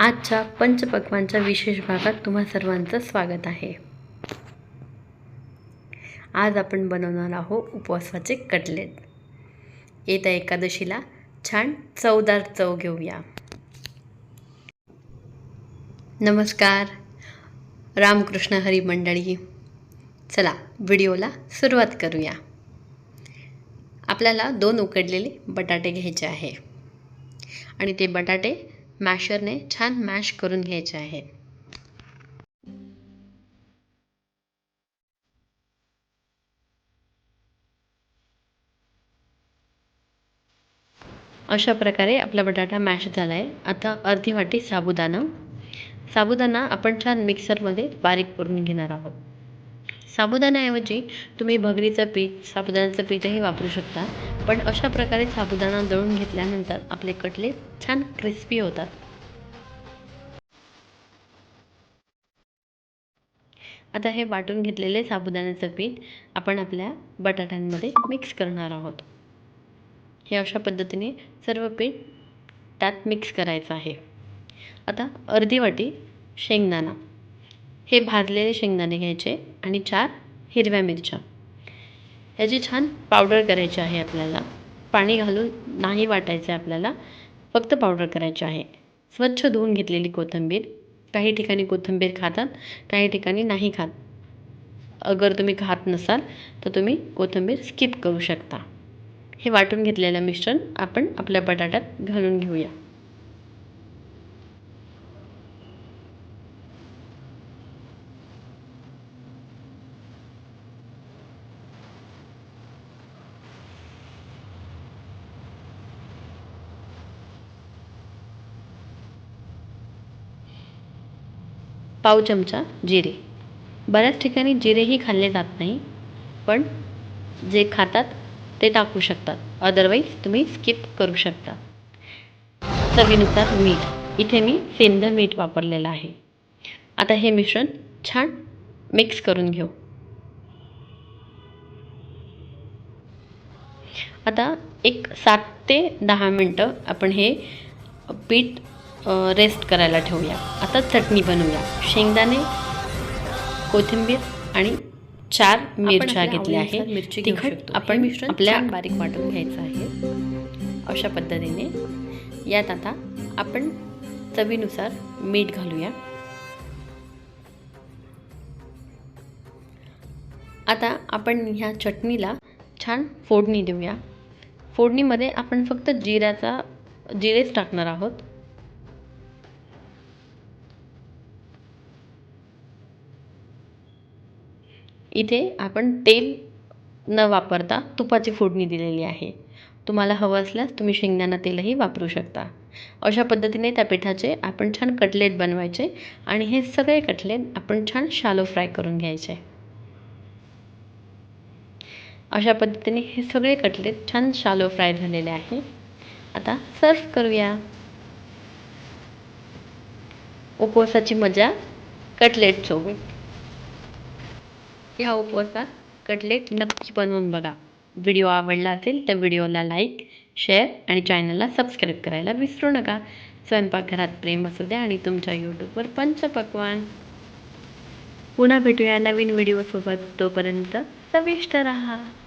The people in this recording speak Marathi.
आजच्या पंचपक्वांच्या विशेष भागात तुम्हा सर्वांचं स्वागत आहे. आज आपण बनवणार आहोत उपवासाचे कटलेट. येत्या एकादशीला छान चवदार चव घेऊया. नमस्कार रामकृष्ण हरी मंडळी. चला व्हिडिओला सुरुवात करूया. आपल्याला दोन उकडलेले बटाटे घ्यायचे आहे. आणि ते बटाटे मॅशरने छान मॅश करून घ्यायचे आहे. अशा प्रकारे आपला बटाटा मॅश झाला आहे आता अर्धी वाटी साबुदाणा. साबुदाणा आपण छान मिक्सरमध्ये बारीक करून घेणार आहोत. साबुदाण्याऐवजी तुम्ही भगरीचं पीठ साबुदाण्याचं पीठही वापरू शकता. पण अशा प्रकारे साबुदाणा दळून घेतल्यानंतर आपले कटलेट छान क्रिस्पी होतात. आता हे वाटून घेतलेले साबुदाण्याचं पीठ आपण आपल्या बटाट्यांमध्ये मिक्स करणार आहोत. हे अशा पद्धतीने सर्व पीठ त्यात मिक्स करायचं आहे. आता अर्धी वाटी शेंगदाणा. हे भाजलेले शेंगदाणे घ्यायचे आणि चार हिरव्या मिरच्या. ह्याची छान पावडर करायची आहे आपल्याला. पाणी घालून नाही वाटायचं आहे आपल्याला फक्त पावडर करायची आहे. स्वच्छ धुवून घेतलेली कोथिंबीर. काही ठिकाणी कोथिंबीर खातात काही ठिकाणी नाही खात. अगर तुम्ही खात नसाल तर तुम्ही कोथिंबीर स्किप करू शकता. हे वाटून घेतलेलं मिश्रण आपण आपल्या बटाट्यात घालून घेऊया. पाव चमचा जिरे. बऱ्याच ठिकाणी जिरेही खाल्ले जात नाही पण जे खातात ते टाकू शकतात. अदरवाईज तुम्ही स्किप करू शकता. चवीनुसार मीठ. इथे मी सेंध मीठ वापरलेलं आहे. आता हे मिश्रण छान मिक्स करून घेऊ. आता एक सात ते दहा मिनटं आपण हे पीठ रेस्ट करायला ठेवूया. आता चटणी बनवूया. शेंगदाणे कोथिंबीर आणि चार मिरच्या घेतल्या आहेत. तिखट आपण मिश्रण आपल्या बारीक वाटून घ्यायचं आहे. अशा पद्धतीने यात आता आपण चवीनुसार मीठ घालूया. आता आपण ह्या चटणीला छान फोडणी देऊया. फोडणीमध्ये आपण फक्त जिऱ्याचा जिरेच टाकणार आहोत. इथे आपण तेल न वापरता तुपाची फोडणी दिलेली आहे. तुम्हाला हवं असल्यास तुम्ही शेंगदाणा तेलही वापरू शकता. अशा पद्धतीने त्या पिठाचे आपण छान कटलेट बनवायचे आणि हे सगळे कटलेट आपण छान शालो फ्राय करून घ्यायचे. अशा पद्धतीने हे सगळे कटलेट छान शालो फ्राय झालेले आहे. आता सर्व करूया. उपवासाची मजा कटलेटसोबत ह्या उपवासात कटलेट नक्की बनवून बघा. व्हिडिओ आवडला असेल तर व्हिडिओला लाईक शेअर आणि चॅनलला सबस्क्राईब करायला विसरू नका. स्वयंपाकघरात प्रेम असू द्या आणि तुमच्या यूट्यूबवर पंचपक्वान. पुन्हा भेटूया नवीन व्हिडिओसोबत. तोपर्यंत चविष्ट राहा.